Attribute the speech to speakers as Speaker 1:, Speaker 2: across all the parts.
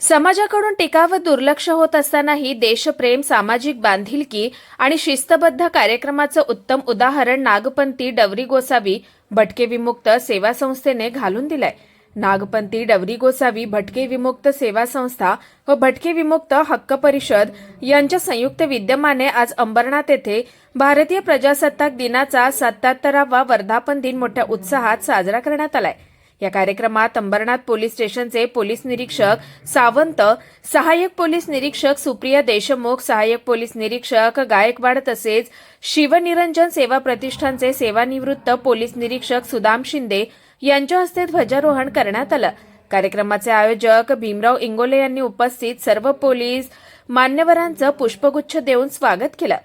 Speaker 1: समाजाकडून टीका दुर्लक्ष होत असतानाही देशप्रेम सामाजिक बांधिलकी आणि शिस्तबद्ध कार्यक्रमाचं उत्तम उदाहरण नागपंथी डवरी गोसावी भटके विमुक्त सेवा संस्थेने घालून दिलंय. नागपंथी डवरी गोसावी भटके विमुक्त सेवा संस्था व भटके विमुक्त हक्क परिषद यांच्या संयुक्त विद्यमाने आज अंबरनाथ येथे भारतीय प्रजासत्ताक दिनाचा सत्याहत्तरावा वर्धापन दिन मोठ्या उत्साहात साजरा करण्यात आलाय. या कार्यक्रमात अंबरनाथ पोलीस स्टेशनचे पोलीस निरीक्षक सावंत सहाय्यक पोलीस निरीक्षक सुप्रिया देशमुख सहाय्यक पोलीस निरीक्षक गायकवाड तसेच शिवनिरंजन सेवा प्रतिष्ठानचे सेवानिवृत्त पोलीस निरीक्षक सुदाम शिंदे यांच्या हस्ते ध्वजारोहण करण्यात आलं. कार्यक्रमाचे आयोजक भीमराव इंगोले यांनी उपस्थित सर्व पोलीस मान्यवरांचं पुष्पगुच्छ देऊन स्वागत केलं.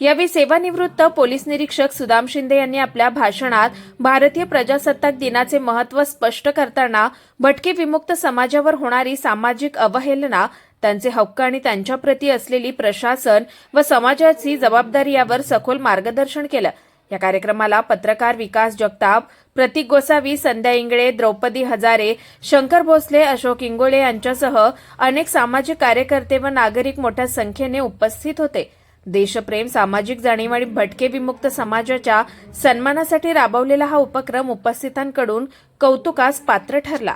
Speaker 1: यावेळी सेवानिवृत्त पोलीस निरीक्षक सुदाम शिंदे यांनी आपल्या भाषणात भारतीय प्रजासत्ताक दिनाचे महत्त्व स्पष्ट करताना भटके विमुक्त समाजावर होणारी सामाजिक अवहेलना त्यांचे हक्क आणि त्यांच्याप्रती असलेली प्रशासन व समाजाची जबाबदारी यावर सखोल मार्गदर्शन केलं. या कार्यक्रमाला पत्रकार विकास जगताप प्रतीक गोसावी संध्या इंगळे द्रौपदी हजारे शंकर भोसले अशोक इंगोळे यांच्यासह अनेक सामाजिक कार्यकर्ते व नागरिक मोठ्या संख्येने उपस्थित होते. देशप्रेम सामाजिक जाणीव आणि भटके विमुक्त समाजाच्या सन्मानासाठी राबवलेला हा उपक्रम उपस्थितांकडून कौतुकास पात्र ठरला.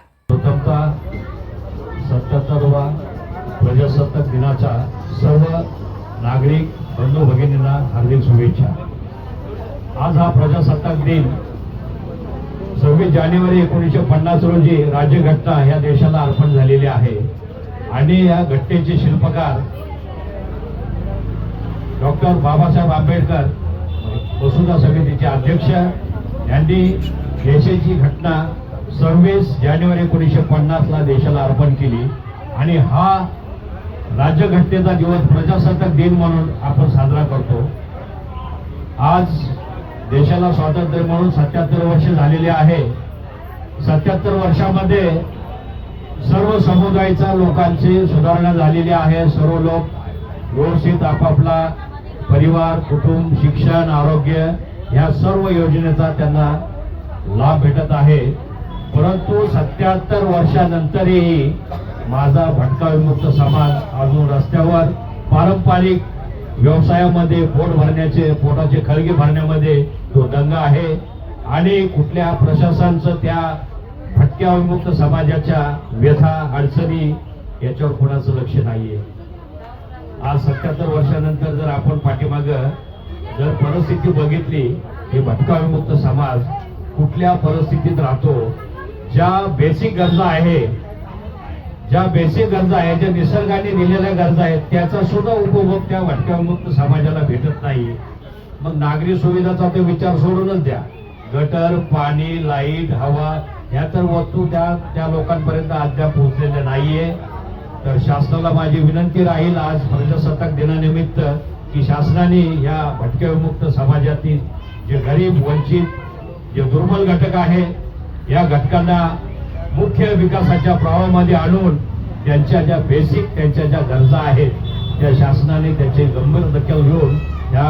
Speaker 2: प्रजासत्ताक दिनाचा सर्व नागरिक बंधू भगिनींना हार्दिक शुभेच्छा. आज हा प्रजासत्ताक दिन सव्वीस जानेवारी एकोणीसशे पन्नास रोजी राज्यघटना ह्या देशाला अर्पण झालेली आहे. आणि या घटनेचे शिल्पकार डॉक्टर बाबासाहेब आंबेडकर वसुधा समितीचे अध्यक्ष यांनी देशाची घटना सव्वीस जानेवारी एकोणीसशे पन्नासला देशाला अर्पण केली. आणि हा राज्यघटनेचा दिवस प्रजासत्ताक दिन म्हणून आपण साजरा करतो. आज देशाला स्वातंत्र्य म्हणून सत्याहत्तर वर्ष झालेले आहे. सत्याहत्तर वर्षामध्ये सर्व समुदायाच्या लोकांची सुधारणा झालेली आहे. सर्व लोक व्यवस्थित आपापला परिवार कुटुंब शिक्षण आरोग्य या सर्व योजनेचा त्यांना लाभ भेटत आहे. परंतु सत्याहत्तर वर्षानंतरही माझा भटका विमुक्त समाज अजून रस्त्यावर पारंपरिक व्यवसायामध्ये पोट भरण्याचे पोटाचे खळगे भरण्यामध्ये तो दंग आहे. आणि कुठल्या प्रशासनाचं त्या भटक्या विमुक्त समाजाच्या व्यथा अडचणी याच्यावर कोणाचं लक्ष नाहीये. आज सत्याहत्तर वर्षानंतर जर आपण पाठीमाग जर परिस्थिती बघितली हे भटकाविमुक्त समाज कुठल्या परिस्थितीत राहतो? ज्या बेसिक गरजा आहे ज्या बेसिक गरजा आहे ज्या निसर्गाने दिलेल्या गरजा आहेत त्याचा सुद्धा उपभोग त्या भटकाविमुक्त समाजाला भेटत नाही. मग नागरी सुविधाचा ते विचार सोडूनच द्या. गटर पाणी लाइट हवा ह्या तर वस्तू त्या त्या लोकांपर्यंत अद्याप पोहोचलेल्या नाहीये. तर शासनाला माझी विनंती राहील आज प्रजासत्ताक दिनानिमित्त की शासनाने या भटके विमुक्त समाजातील जे गरीब वंचित जे दुर्बल घटक आहे या घटकांना मुख्य विकासाच्या प्रवाहामध्ये आणून त्यांच्या ज्या बेसिक त्यांच्या ज्या गरजा आहेत त्या शासनाने त्याचे गंभीर दखल घेऊन या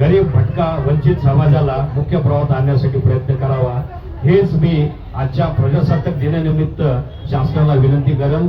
Speaker 2: गरीब भटका वंचित समाजाला मुख्य प्रवाहात आणण्यासाठी प्रयत्न करावा. हेच मी आजच्या प्रजासत्ताक दिनानिमित्त शासनाला विनंती करेन